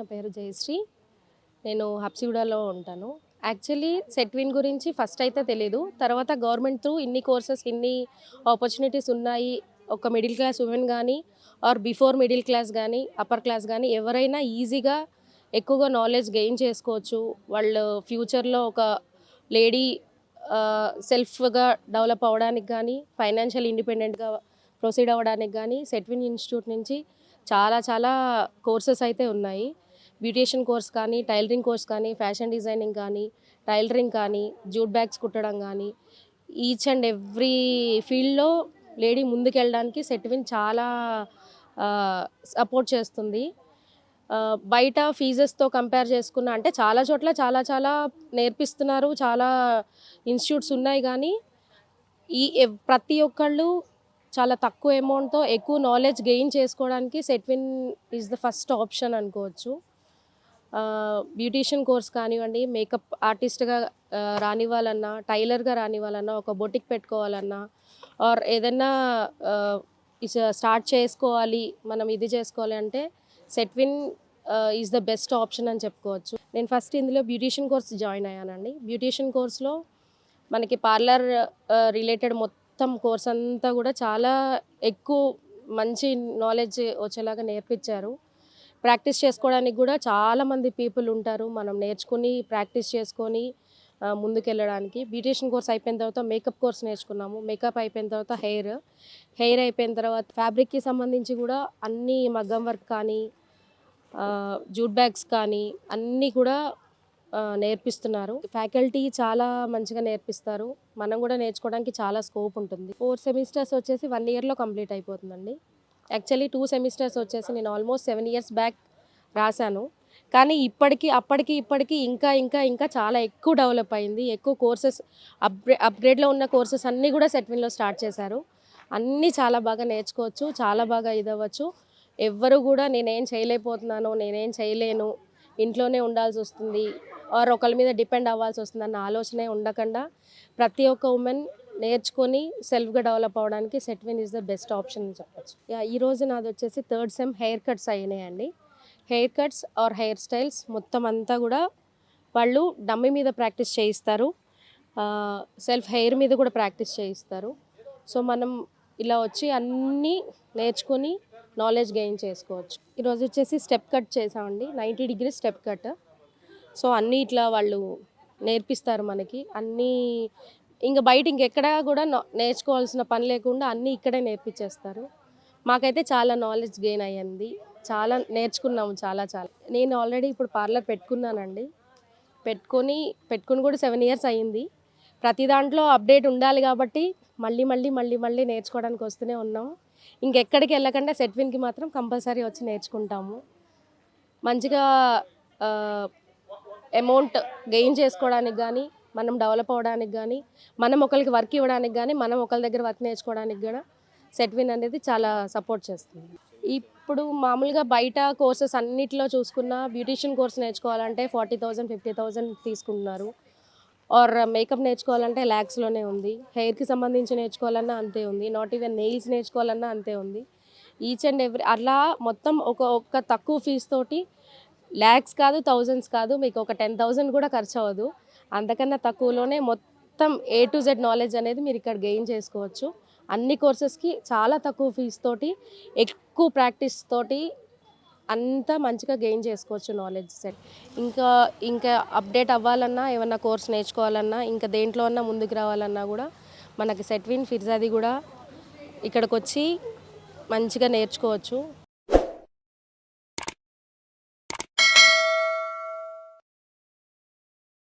నా పేరు జయశ్రీ. నేను హబ్సిగూడలో ఉంటాను. యాక్చువల్లీ సెట్విన్ గురించి ఫస్ట్ అయితే తెలీదు. తర్వాత గవర్నమెంట్ త్రూ ఇన్ని కోర్సెస్ ఇన్ని ఆపర్చునిటీస్ ఉన్నాయి. ఒక మిడిల్ క్లాస్ ఉమెన్ కానీ ఆర్ బిఫోర్ మిడిల్ క్లాస్ కానీ అప్పర్ క్లాస్ కానీ ఎవరైనా ఈజీగా ఎక్కువగా నాలెడ్జ్ గెయిన్ చేసుకోవచ్చు. వాళ్ళు ఫ్యూచర్లో ఒక లేడీ సెల్ఫ్గా డెవలప్ అవ్వడానికి కానీ ఫైనాన్షియల్ ఇండిపెండెంట్గా ప్రొసీడ్ అవ్వడానికి కానీ సెట్విన్ ఇన్స్టిట్యూట్ నుంచి చాలా చాలా కోర్సెస్ అయితే ఉన్నాయి. బ్యూటీషియన్ కోర్స్ కానీ టైలరింగ్ కోర్స్ కానీ ఫ్యాషన్ డిజైనింగ్ కానీ టైలరింగ్ కానీ జూట్ బ్యాగ్స్ కుట్టడం కానీ ఈచ్ అండ్ ఎవ్రీ ఫీల్డ్లో లేడీ ముందుకెళ్ళడానికి సెట్విన్ చాలా సపోర్ట్ చేస్తుంది. బయట ఫీజెస్తో కంపేర్ చేసుకున్న అంటే చాలా చోట్ల చాలా చాలా నేర్పిస్తున్నారు చాలా ఇన్స్టిట్యూట్స్ ఉన్నాయి కానీ ఈ ప్రతి ఒక్కళ్ళు చాలా తక్కువ అమౌంట్తో ఎక్కువ నాలెడ్జ్ గెయిన్ చేసుకోవడానికి SETWIN is the first option అనుకోవచ్చు. బ్యూటీషియన్ కోర్స్ కానివ్వండి మేకప్ ఆర్టిస్ట్గా రానివ్వాలన్నా టైలర్గా రానివ్వాలన్నా ఒక బొటిక్ పెట్టుకోవాలన్నా ఆర్ ఏదైనా స్టార్ట్ చేసుకోవాలి మనం ఇది చేసుకోవాలి అంటే SETWIN is the best option అని చెప్పుకోవచ్చు. నేను ఫస్ట్ ఇందులో బ్యూటీషియన్ కోర్స్ జాయిన్ అయ్యానండి. బ్యూటీషియన్ కోర్స్లో మనకి పార్లర్ రిలేటెడ్ మొత్తం కోర్స్ అంతా కూడా చాలా ఎక్కువ మంచి నాలెడ్జ్ వచ్చేలాగా నేర్పించారు. ప్రాక్టీస్ చేసుకోవడానికి కూడా చాలామంది పీపుల్ ఉంటారు. మనం నేర్చుకుని ప్రాక్టీస్ చేసుకొని ముందుకెళ్ళడానికి. బ్యూటీషియన్ కోర్స్ అయిపోయిన తర్వాత మేకప్ కోర్స్ నేర్చుకున్నాము. మేకప్ అయిపోయిన తర్వాత హెయిర్. హెయిర్ అయిపోయిన తర్వాత ఫ్యాబ్రిక్కి సంబంధించి కూడా అన్ని మగ్గం వర్క్ కానీ జూట్ బ్యాగ్స్ కానీ అన్నీ కూడా నేర్పిస్తున్నారు. ఫ్యాకల్టీ చాలా మంచిగా నేర్పిస్తారు. మనం కూడా నేర్చుకోవడానికి చాలా స్కోప్ ఉంటుంది. ఫోర్ సెమిస్టర్స్ వచ్చేసి వన్ ఇయర్లో కంప్లీట్ అయిపోతుందండి. యాక్చువల్లీ టూ సెమిస్టర్స్ వచ్చేసి నేను ఆల్మోస్ట్ సెవెన్ ఇయర్స్ బ్యాక్ రాశాను. కానీ ఇప్పటికీ అప్పటికి ఇప్పటికీ ఇంకా ఇంకా ఇంకా చాలా ఎక్కువ డెవలప్ అయింది. ఎక్కువ కోర్సెస్ అప్గ్రే అప్గ్రేడ్లో ఉన్న కోర్సెస్ అన్నీ కూడా సెట్విన్లో స్టార్ట్ చేశారు. అన్నీ చాలా బాగా నేర్చుకోవచ్చు చాలా బాగా ఇదవ్వచ్చు. ఎవ్వరు కూడా నేనేం చేయలేకపోతున్నాను నేనేం చేయలేను ఇంట్లోనే ఉండాల్సి వస్తుంది ఆర్ ఒకరి మీద డిపెండ్ అవ్వాల్సి వస్తుంది అన్న ఆలోచనే ఉండకుండా ప్రతి ఒక్క ఉమెన్ నేర్చుకొని సెల్ఫ్గా డెవలప్ అవ్వడానికి SETWIN is the best option అని చెప్పచ్చు. ఈరోజు ఈ రోజు నాది వచ్చేసి థర్డ్ సెమ్ హెయిర్ కట్స్ అయినాయండి. Haircuts or hairstyles మొత్తం అంతా కూడా వాళ్ళు డమ్మి మీద ప్రాక్టీస్ చేయిస్తారు. సెల్ఫ్ హెయిర్ మీద కూడా ప్రాక్టీస్ చేయిస్తారు. సో మనం ఇలా వచ్చి అన్నీ నేర్చుకొని నాలెడ్జ్ గెయిన్ చేసుకోవచ్చు. ఈరోజు వచ్చేసి స్టెప్ కట్ చేసామండి ninety degree step cut. So అన్నీ ఇట్లా వాళ్ళు నేర్పిస్తారు మనకి. అన్నీ ఇంకా బయట ఇంకెక్కడా కూడా నేర్చుకోవాల్సిన పని లేకుండా అన్నీ ఇక్కడే నేర్పించేస్తారు. మాకైతే చాలా నాలెడ్జ్ గెయిన్ అయ్యింది. చాలా నేర్చుకున్నాము చాలా చాలా. నేను ఆల్రెడీ ఇప్పుడు పార్లర్ పెట్టుకున్నానండి. పెట్టుకొని పెట్టుకుని కూడా సెవెన్ ఇయర్స్ అయ్యింది. ప్రతి దాంట్లో అప్డేట్ ఉండాలి కాబట్టి మళ్ళీ మళ్ళీ మళ్ళీ మళ్ళీ నేర్చుకోవడానికి వస్తూనే ఉన్నాం. ఇంకెక్కడికి వెళ్ళకుండా సెట్విన్కి మాత్రం కంపల్సరీ వచ్చి నేర్చుకుంటాము. మంచిగా అమౌంట్ గెయిన్ చేసుకోవడానికి కానీ మనం డెవలప్ అవ్వడానికి కానీ మనం ఒకరికి వర్క్ ఇవ్వడానికి కానీ మనం ఒకరి దగ్గర వర్క్ నేర్చుకోవడానికి కూడా సెట్విన్ అనేది చాలా సపోర్ట్ చేస్తుంది. ఇప్పుడు మామూలుగా బయట కోర్సెస్ అన్నిటిలో చూసుకున్న బ్యూటిషియన్ కోర్స్ నేర్చుకోవాలంటే ఫార్టీ థౌజండ్ ఫిఫ్టీ థౌజండ్ తీసుకుంటున్నారు. ఆర్ మేకప్ నేర్చుకోవాలంటే ల్యాక్స్లోనే ఉంది. హెయిర్కి సంబంధించి నేర్చుకోవాలన్నా అంతే ఉంది. నాట్ ఈవెన్ నెయిల్స్ నేర్చుకోవాలన్నా అంతే ఉంది. ఈచ్ అండ్ ఎవ్రీ అలా మొత్తం ఒక ఒక్క తక్కువ ఫీజు తోటి ల్యాక్స్ కాదు థౌజండ్స్ కాదు మీకు ఒక టెన్ థౌజండ్ కూడా ఖర్చు అవ్వదు అంతకన్నా తక్కువలోనే మొత్తం ఏ టు జెడ్ నాలెడ్జ్ అనేది మీరు ఇక్కడ గెయిన్ చేసుకోవచ్చు. అన్ని కోర్సెస్కి చాలా తక్కువ ఫీజుతోటి ఎక్కువ ప్రాక్టీస్ తోటి అంతా మంచిగా గెయిన్ చేసుకోవచ్చు నాలెడ్జ్ సెట్ ఇంకా ఇంకా అప్డేట్ అవ్వాలన్నా ఏమన్నా కోర్స్ నేర్చుకోవాలన్నా ఇంకా దేంట్లో అన్నా ముందుకు రావాలన్నా కూడా మనకి సెట్విన్ ఫిర్జాది కూడా ఇక్కడికి వచ్చి మంచిగా నేర్చుకోవచ్చు.